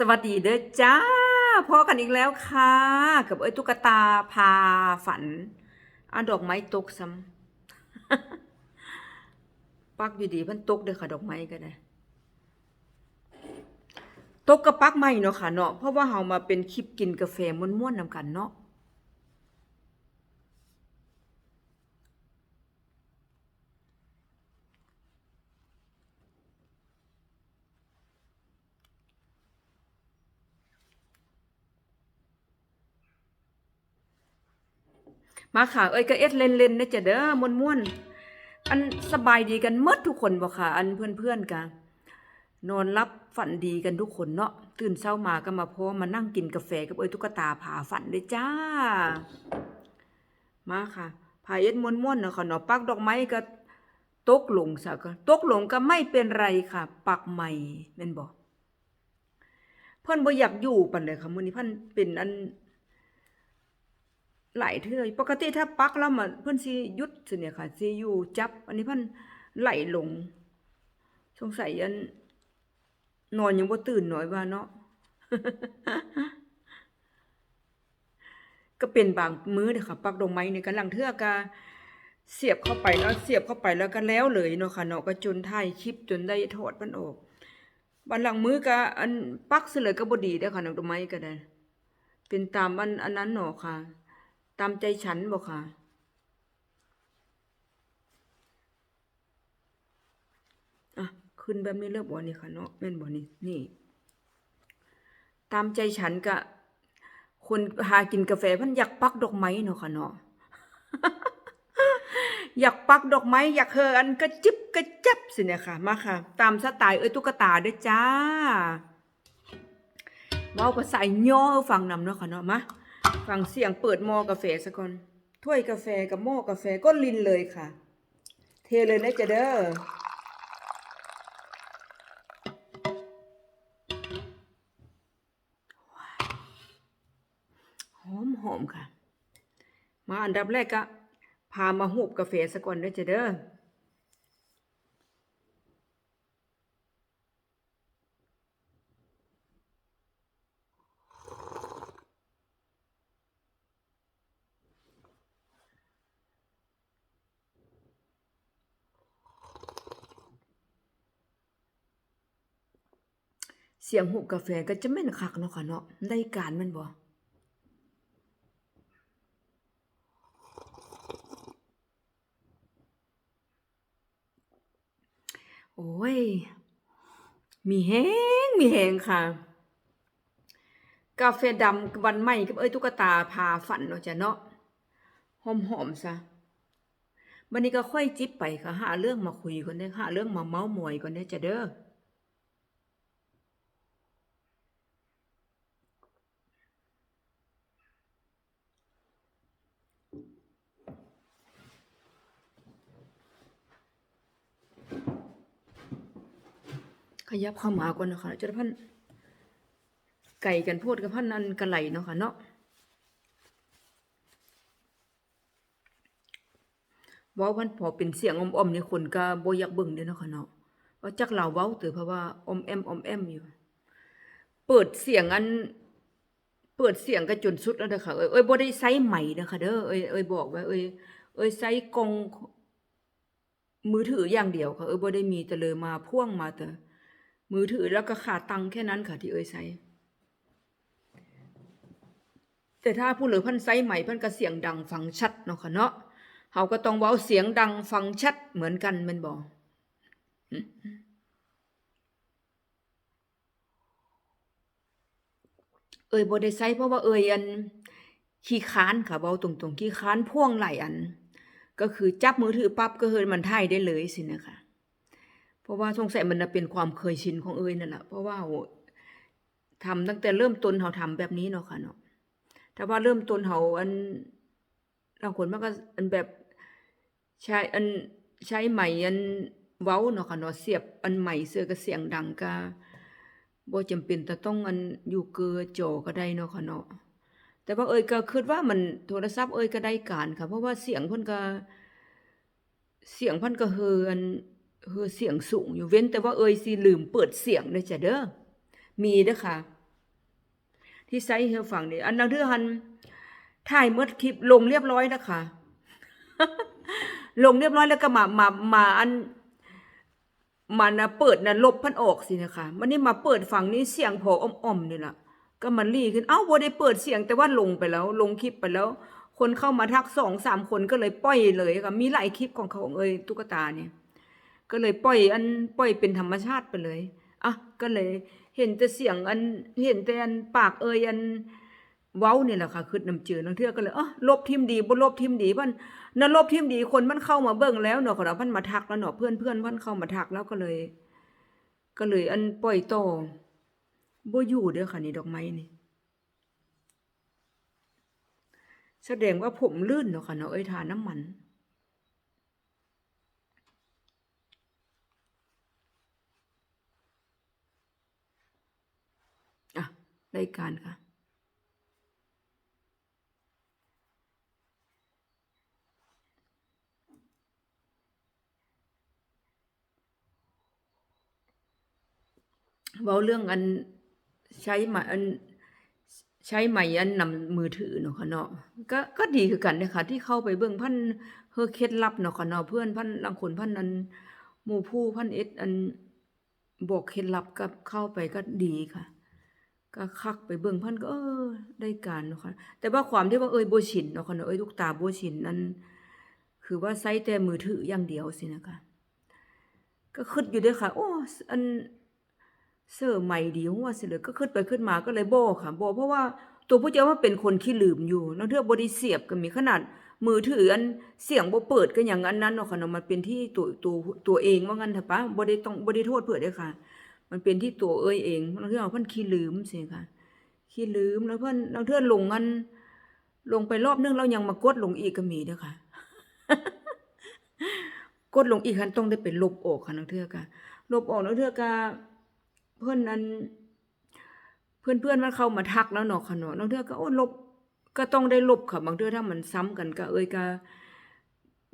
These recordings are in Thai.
สวัสดีเด้อจ้าพอกันอีกแล้วค่ะ กับเอ้ยตุ๊กตาพาฝันอันดอกไม้ตกซ้ำปักอยู่ดีเพิ่นตกเด้อค่ะดอกไม้ก็ได้ตกกับปักไม้เนาะค่ะเนาะเพราะว่าเฮามาเป็นคลิปกินกาแฟม่วนๆนำกันเนาะ มาค่ะ เอ้ยก็เอ็ดเล่นๆนะจ๊ะเด้อม่วนอันสบายดีกันหมดทุกคนบ่ค่ะ อันเพื่อนๆกันนอนรับฝันดีกันทุกคนเนาะตื่นเช้ามาก็มาพอมานั่งกินกาแฟกับเอ้ยตุ๊กตาผาฝันเลยจ้า มาค่ะพาเอ็ดม่วนๆเนาะค่ะเนาะปักดอกไม้ก็ตกลงซะก็ตกลงก็ไม่เป็นไรค่ะ ปักใหม่แม่นบ่เพิ่นบ่อยากอยู่ปานใดค่ะมื้อนี้เพิ่นเป็นอัน หลายเทื่อปกติถ้าปักแล้วมันเพิ่อนสิหยุดสิเนี่ยค่ะสิอยู่จับ อันนี้เพิ่อนไหลลง สงสัยอันนอนยังบ่ตื่นหน่อยว่าเนาะก็เป็นบางมื้อเด้อค่ะปักดอกไม้นี่กำลังเทื่อก็เสียบเข้าไปแล้วเสียบเข้าไปแล้วก็แล้วเลยเนาะค่ะเนาะก็จนท้ายคลิปจนได้ถอดมันออกบัดหลังมื้อก็อันปักซะเลยก็บ่ดีเด้อค่ะดอกไม้ก็ได้ เป็นตามอันอันนั้นเนาะค่ะ ตามใจฉันบอกค่ะ อะ ขึ้นแบบนี้เลิกบ่นี่ค่ะเนาะแม่นบ่นี่นี่ ตามใจฉันกะคนหากินกาแฟพันอยากปักดอกไม้เนาะค่ะเนาะอยากปักดอกไม้อยากเฮออันกระจิบกระจับสิเนี่ยค่ะ มาค่ะ ตามสไตล์เอ้ยตุ๊กตาเด้อจ้าเว้าภาษาย่อฟังนำเนาะค่ะเนาะมา ฟังเสียงเปิดหม้อกาแฟซะก่อนถ้วยกาแฟกับหม้อกาแฟก็ลินเลยค่ะ เทเลยนะจ๊ะเด้อหอมหอมค่ะ มาอันดับแรกก็พามาหูบกาแฟซะก่อนนะจ๊ะเด้อ เสียงหูกาแฟก็จะแม่นคักเนาะค่ะเนาะได้การม่นบ่โอ้ย มีแฮงมีแฮงค่ะ กาแฟดำวันใหม่กับเอ้ยตุ๊กตาพาฝันเนาะจ้ะเนาะหอมๆซะวันนี้ก็ค่อยจิบไปค่ะ หาเรื่องมาคุยกันเด้หาเรื่องมาเมาท์มอยกันเด้จ้ะเด้อ ข ยับเข้ามาก่อนนะคะจะได้พันไก่กันพูดกับพันนันกันไหลเนาะค่ะเนาะเว้าพันพอเป็นเสียงอมๆนี่คนก็บ่อยากเบิ่งเด้อเนาะค่ะเนาะว่าจักเราเว้าเตือเพราะว่าอมแอมอมแอมอยู่ เปิดเสียงอัน เปิดเสียงก็จนสุดแล้วเด้อค่ะเอ้ยเอ้ยบ่ได้ใช้ไมค์นะคะเด้อเอ้ยเอ้ยบอกไว้เอ้ยเอ้ยใช้กล้องมือถืออย่างเดียวค่ะเอ้ยบ่ได้มีแต่เลยมาพ่วงมาแต่ มือถือแล้วก็ขาดตังค์แค่นั้นค่ะที่เอ้ยใช้แต่ถ้าผู้เหลือพันไซใหม่พันก็เสียงดังฟังชัดเนาะค่ะเนาะเฮาก็ต้องเว้าเสียงดังฟังชัดเหมือนกันม่นบ่เอ้ยบ่ได้ใช้เพราะว่าเอ้ยอันขี้ค้านค่ะเว้าตรงๆขี้ค้านพ่วงไหลอัน ก็คือจับมือถือปั๊บก็คือมันถ่ายได้เลยสินะคะ เพราะว่าสงสัยมันเป็นความเคยชินของเอ้ยนั่นแหละเพราะว่าโหทำตั้งแต่เริ่มต้นเฮาทำแบบนี้เนาะค่ะเนาะแต่ว่าเริ่มต้นเฮาอันบางคนมันก็อันแบบใช้อันใช้ไหมอันเว้าเนาะค่ะเนาะเสียบอันใหม่เสือก็เสียงดังก็บ่จำเป็นจะต้องอันอยู่เกือจอก็ได้เนาะค่ะเนาะแต่ว่าเอ้ยก็คิดว่ามันโทรศัพท์เอ้ยก็ได้การค่ะ เพราะว่าเสียงเพิ่นก็เสียงเพิ่นก็เฮออัน เออเสียงสูงอยู่เว้นแต่ว่าเอ่ยสิลืมเปิดเสียงเด้อจ้ะเด้อมีเด้อค่ะที่ไซเฮาฟังนี่อันนั้นเทื่อหันถ่ายหมดคลิปลงเรียบร้อยแล้วค่ะลงเรียบร้อยแล้วก็มามามาอันมันนะเปิดนะลบพันออกสินะคะมันนี่มาเปิดฝั่งนี้เสียงพออ่อมๆนี่แหละก็มันรีขึ้นเอ้าบ่ได้เปิดเสียงแต่ว่าลงไปแล้ว ลงคลิปไปแล้ว คนเข้ามาทักสองสามคนก็เลยปล่อยเลยค่ะมีหลายคลิปของเขาเอ้ยตุ๊กตาเนี่ย ก็เลยปล่อยอันปล่อยเป็นธรรมชาติไปเลยอะก็เลยเห็นแต่เสียงอันเห็นแต่อันปากเอ้ยอันเว้าเนี่ยแหละค่ะคือน้ำเจือนังเทื่อก็เลยเออลบทิมดีบ่ลบทิมดีมันนั่นลบทิมดีคนมันเข้ามาเบิ่งแล้วเนาะเขาเพิ่นมาทักแล้วเนาะเพื่อนเพื่อนเพิ่นเข้ามาทักแล้วก็เลย ก็เลย อันปล่อยต่อบ่อยู่เด้อค่ะนี่ดอกไม้นี่แสดงว่าผมลื่นเนาะค่ะเนาะเอ้ยทาน้ำมัน อะได้การค่ะเว้าเรื่องอันใช้มาอันใช้ไหมอันนำมือถือเนาะค่ะเนาะก็ก็ดีคือกันเด้อค่ะที่เข้าไปเบิ่งพันเฮอเคล็ดลับเนาะค่ะเนาะเพื่อนพันลางคนพันอันหมู่ผู้พันเอ็ดอันบอกเคล็ดลับกับเข้าไปก็ดีค่ะ ก็คักไปเบิ่งพันก็เออได้การเนาะค่ะแต่ว่าความที่ว่าเอ้ยบ่ชินเนาะค่ะเนาะเอ้ยลูกตาบ่ชินนั้นคือว่าใช้แต่มือถืออย่างเดียวสินะคะก็คิดอยู่ด้อค่ะ โอ้อันเสื้อใหม่ดีว่าสิเลือก็ขึ้นไปขึ้นมาก็เลยโบค่ะโบเพราะว่าตัวผู้เจ้าว่าเป็นคนขี้ลืมอยู่นังเทื่อบริเสียบก็มีขนาดมือถืออันเสียงบ่เปิดก็อย่างอันนั้นเนาะค่ะเนาะมันเป็นที่ตัวตัวตัวเองว่างั้นเถอะปะบ่ได้ต้องบ่ได้โทษเพื่อเด้ค่ะ มันเป็นที่ตัวเอ้ยเองนังเทื่อเพิ่นขี้ลืมสิค่ะขี้ลืมแล้วเพิ่นนังเทื่อลงอัน ลงไปรอบนึงแล้วยังมากดลงอีกก็มีเด้อค่ะ กดลงอีกคันต้องได้ไปลบออกค่ะนังเทื่อค่ะลบออกนังเทื่อก็เพื่อนนั้น เพื่อนเพื่อนมันเข้ามาทักแล้วเนาะค่ะเนาะบางเทื่อก็โอ้ลบก็ต้องได้ลบค่ะ บางเทื่อถ้ามันซ้ำกันก็เอ้ยก็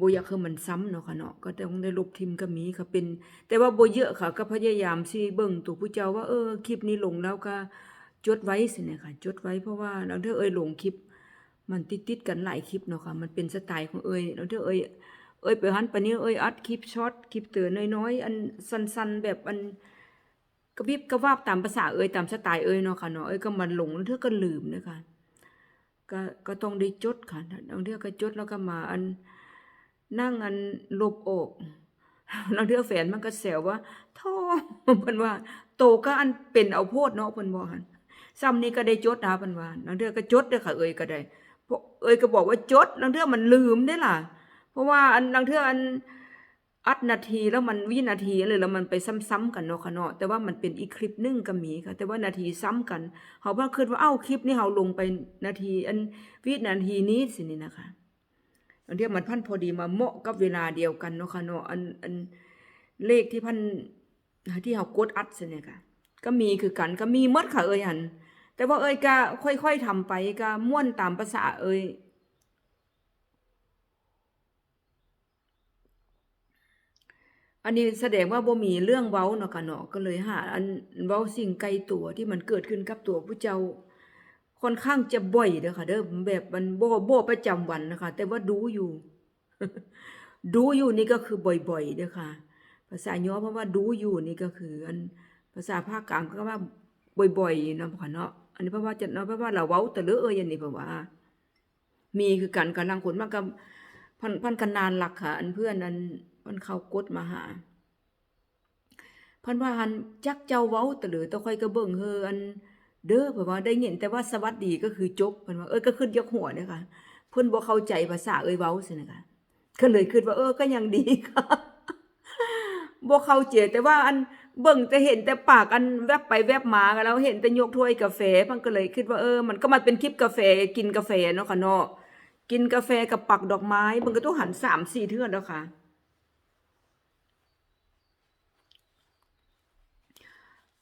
บ่อยากให้มันซ้ำเนาะค่ะเนาะก็ต้องได้ลบทิมก็มีค่ะเป็น แต่ว่าบ่เยอะค่ะ ก็พยายามสิเบิ่งตัวผู้เจ้าว่าเออคลิปนี้ลงแล้วก็จดไว้สิเนี่ยค่ะ จดไว้เพราะว่าบาเทื่อเอ้ยลงคลิป มันติดๆกันหลายคลิปเนาะค่ะ มันเป็นสไตล์ของเอ้ยบาเทื่อเอ้ยเอ้ยไปหันไปนี้เอ้ยอัดคลิปช็อตคลิปเตือนน้อยๆอันสั้นๆแบบอันกระพริบกระวาบตามภาษาเอ่ยตามสไตล์เอ่ยเนาะค่ะเนาะเอ้ยก็มันหลงแล้วเธอก็ลืมนะคะก็ก็ต้องได้จดค่ะบางเทื่อก็จดแล้วก็มาอัน นั่งอันลบออกบางเทื่อแฟนมันก็แซวว่าท่อเพิ่นว่า โตก็อันเป็นเอาโพดเนาะเพิ่นบอกหั่นซ้ำนี้ก็ได้จดนะเพิ่นว่าบางเทื่อก็จดเด้อค่ะเอ่ยก็ได้เพราะเอ่ยก็บอกว่าจดบางเทื่อมันลืมได้ล่ะ เพราะว่าอันบางเทื่ออันอัดนาทีแล้วมันวินาทีเลยแล้วมันไปซ้ำๆกันเนาะค่ะเนาะแต่ว่ามันเป็นอีกคลิปนึงก็มีค่ะ แต่ว่านาทีซ้ำกันเฮาบ่คิดว่าเอ้าคลิปนี้เฮาลงไปนาที อันวินาทีนี้สินี่นะคะ เดียวมันพันพอดีมาเหมาะกับเวลาเดียวกันเนาะค่ะเนาะอันอันเลขที่พันที่เฮากดอัดสิเนี่ยค่ะ ก็มีคือกันก็มีหมดค่ะเอ้ยหันแต่ว่าเอ้ยก็ค่อยๆทำไปก็ม่วนตามภาษาเอ้ยอันนี้แสดงว่าบ่มีเรื่องเว้าเนาะค่ะเนาะก็เลยหาอันเว้าสิ่งไกลตัวที่มันเกิดขึ้นกับตัวผู้เจ้า ค่อนข้างจะบ่อยเด้อค่ะเด้อแบบมันบ่บ่ประจำวันนะคะ แต่ว่าดูอยู่ ดูอยู่นี่ก็คือบ่อยๆเด้อค่ะ ภาษาย่อเพราะว่าดูอยู่นี่ก็คือ อันภาษาภาคกลางก็ว่าบ่อยๆเนาะค่ะเนาะอันนี้เพราะว่าจะเนาะเพราะว่าเราเว้าแต่เลอเอ้ยอันนี้เพราะว่า มีคือกันกำลังคนมากกับพันพันกันนานหลักค่ะ อันเพื่อนอันมันเข้ากดมาหาพันว่าหันจักเจ้าเว้าตะเหลือตะค่อยก็เบิ่งเฮออัน เด้อเพิ่นว่าได้ยินแต่ว่าสวัสดีก็คือจบเพิ่นว่าเอ้ยก็ขึ้นยกหัวเด้อค่ะเพิ่นบ่เข้าใจภาษาเอ้ยเว้าซินะคะก็เลยคิดว่า เออก็ยังดีค่ะบ่เข้าใจแต่ว่าอันเบิ่งแต่เห็นแต่ปากอันแวบไปแวบมาก็แล้วเห็นแต่ยกถ้วยกาแฟพิ่นก็เลยคิดว่าเออมันก็มาเป็นคลิปกาแฟกินกาแฟเนาะค่ะเนาะกินกาแฟกับปักดอกไม้มันก็ต้องหัน3-4เทื่อแล้วค่ะ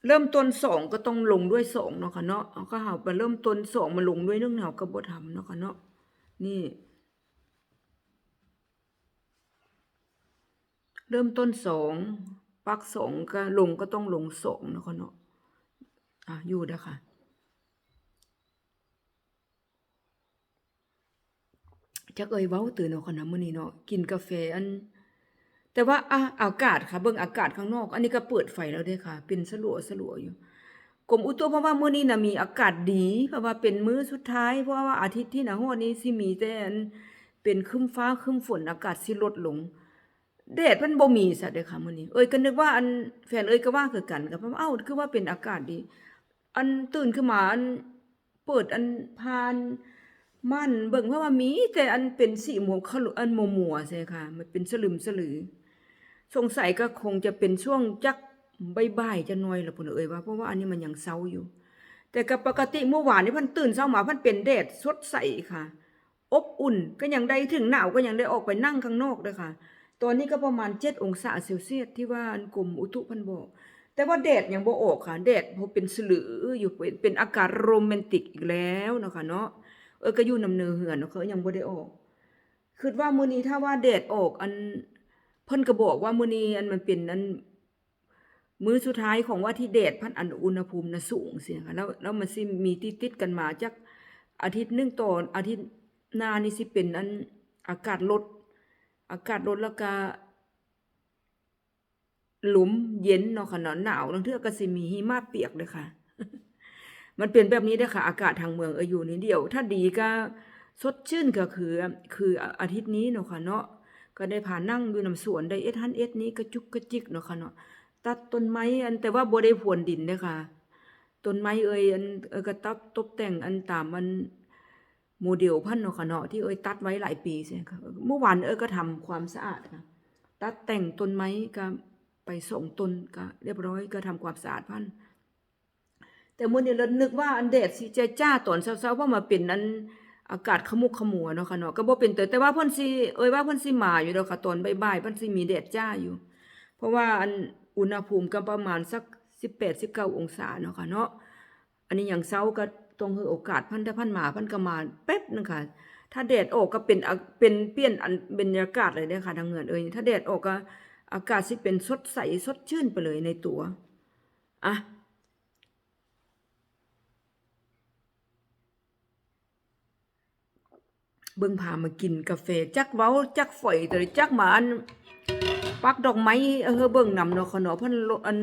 เริ่มต้นสองก็ต้องลงด้วยสองเนาะค่ะเนาะก็หาไปเริ่มต้นสองมาลงด้วยเรื่องแนวกระบทธรรมเนาะค่ะเนาะนี่ เริ่มต้นสองปักสองก็ลงก็ต้องลงสองเนาะค่ะเนาะอะอยู่นะคะจักเอ่ยเว้าตื่นเนาะค่ะนะมื้อนี้เนาะกินกาแฟอัน แต่ว่าอะอากาศค่ะเบิ่งอากาศข้างนอก อันนี้ก็เปิดไฟแล้วด้อค่ะ เป็นสลัวๆอยู่กรมอุตุเพราะว่ามื้อนี้นะมีอากาศดีเพราะว่าเป็นมื้อสุดท้าย เพราะว่าอาทิตย์ที่หน้าร้อนนี้สิมีแต่เป็นครึ้มฟ้าครึ้มฝนอากาศสิลดลงแดดมันบ่มีซะเด้อค่ะมื้อนี้เอ้ยก็นึกว่าอันแฟนเอ้ยก็ว่าคือกันก็เพราะว่าเอ้าคือว่าเป็นอากาศดี อันตื่นขึ้นมาอันเปิดอันพานม่นเบิ่งเพราะว่ามีแต่อันเป็นสีม่วงขลุอันมัวๆใช่ค่ะ มันเป็นสลึมสลือ สงสัยก็คงจะเป็นช่วงจักใบๆจะน่อยละพุ่นเอ้ยว่าเพราะว่าอันนี้มันยังเช้าอยู่ แต่กับปกติเมื่อวานนี้พันตื่นเช้ามาพันเป็นแดดสดใสค่ะ อบอุ่นก็ยังได้ถึงหนาวก็ยังได้ออกไปนั่งข้างนอกเด้อค่ะ ตอนนี้ก็ประมาณ7องศาเซลเซียสที่ว่าอันกรมอุตุพันบอกแต่ว่าแดดยังบ่ออกค่ะแดดเพราะเป็นสลืออยู่เป็นเป็นอากาศโรแมนติกอีกแล้วเนาะค่ะเนาะเออก็อยู่นำเนือเหือนเนาะเขายังบ่ได้ออกคิดว่ามื้อนี้ถ้าว่าแดดออกอัน เพิ่นก็บอกว่ามื้อนี้อันมันเป็นอันมื้อสุดท้ายของว่าที่แดดพันอันอุณหภูมิน่ะสูงสิค่ะแล้วแล้วมันสิมีติดๆกันมาจักอาทิตย์นึงต่ออาทิตย์หน้านี่สิเป็นอันอากาศลด อากาศลดแล้วก็หลุมเย็นเนาะค่ะเนาะหนาวบางเทื่อก็สิมีหิมะเปียกเลยค่ะ มันเป็นแบบนี้เด้ค่ะ อากาศทางเมืองเอออยู่นี่เดียว ถ้าดีก็สดชื่นก็คือ คืออาทิตย์นี้เนาะค่ะเนาะ ก็ได้พานั่งอยู่นำสวนได้เอ็ดฮันเอ็ดนี้กระจุกกระจิกเนาะค่ะเนาะตัดต้นไม้อันแต่ว่าบ่ได้พวนดินเด้อค่ะต้นไม้เอ่ยอันเออก็ตับตบแต่งอันตามมันโมเดลพันเนาะค่ะเนาะที่เอ่ยตัดไว้หลายปีใช่ค่ะเมื่อวานเอ่ยก็ทำความสะอาดค่ะตัดแต่งต้นไม้ก็ไปส่งต้นก็เรียบร้อยก็ทำความสะอาดพันแต่มื้อนี้เรานึกว่าอันแดดสิจจ้าตอนเช้าๆเพราะมาเป็นอัน อากาศขมุกขมัวเนาะค่ะเนาะก็บ่เป็นแต่แต่ว่าเพิ่นสิเอ่ยว่าเพิ่นสิมาอยู่ดอค่ะตอนบ่ายๆเพิ่นสิมีแดดจ้าอยู่ เพราะว่าอันอุณหภูมิก็ประมาณสัก18-19องศาเนาะค่ะเนาะอันนี้อย่างเช้าก็ต้องให้โอกาสพิ่นถ้าพิ่นมาพิ่นก็มาแป๊บนึงค่ะ ถ้าแดดออกก็เป็นเป็นเปลี่ยนอันบรรยากาศเลยเด้อค่ะทางเงินเอ้ยถ้าแดดออกก็อากาศสิเป็นสดใสสดชื่นไปเลยในตัวอะ เบิ่งพามากินกาแฟจักเว้าจักฝอยแต่จักหมาอันปักดอกไม้เออเบิ่งนำเนาะค่ะเนาะเพิ่นอัน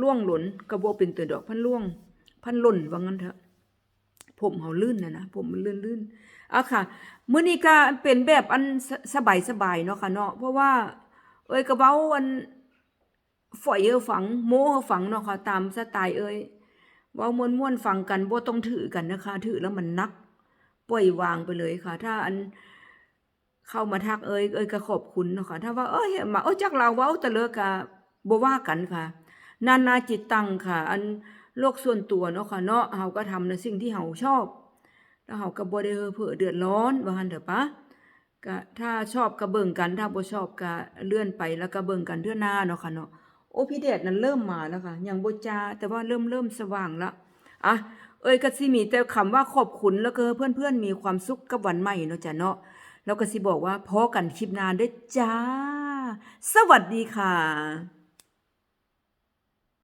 ล่วงหล่นก็บ่เป็นตัวดอกเพิ่นล่วงเพิ่นหล่นว่างั้นเถอะผมเฮาลื่นน่ะนะผมมันลื่นๆเอาค่ะมื้อนี้ก็เป็นแบบอันสบายๆเนาะค่ะเนาะเพราะว่า เอ้ยก็เว้าอันฝอยเออฝังโม้เฮาฝังเนาะค่ะตามสไตล์เอ้ยเว้าม่วนๆฟังกันบ่ต้องถือกันนะคะ ถือแล้วมันนัก ปล่อยวางไปเลยค่ะ ถ้าอันเข้ามาทักเอ้ยเอ้ยก็ขอบคุณเนาะค่ะถ้าว่าเอ้ยมาเอ้ยจักเราเว้าต่เลิกก็บ่ว่ากันค่ะ นานาจิตตังค่ะ อันโลกส่วนตัวเนาะค่ะเนาะเฮาก็ทำในสิ่งที่เฮาชอบ แล้วเฮาก็บ่ได้เพ้อเดือดร้อนว่าหั่นเถอะปะก็ถ้าชอบก็เบิ่งกัน ถ้าบ่ชอบก็เลื่อนไปแล้วก็เบิ่งกันเทื่อหน้าเนาะค่ะเนาะโอ้พี่แดดนั้นเริ่มมาแล้วค่ะยังบ่จ้าแต่ว่าเริ่มเริ่มสว่างแล้วอะ เอ้ยก็สิมีแต่คำว่าขอบคุณแล้วก็เพื่อนๆมีความสุขกับวันใหม่เนาะจ้ะเนาะแล้วก็สิบอกว่าพอกันคลิปนานด้อจ้า สวัสดีค่ะ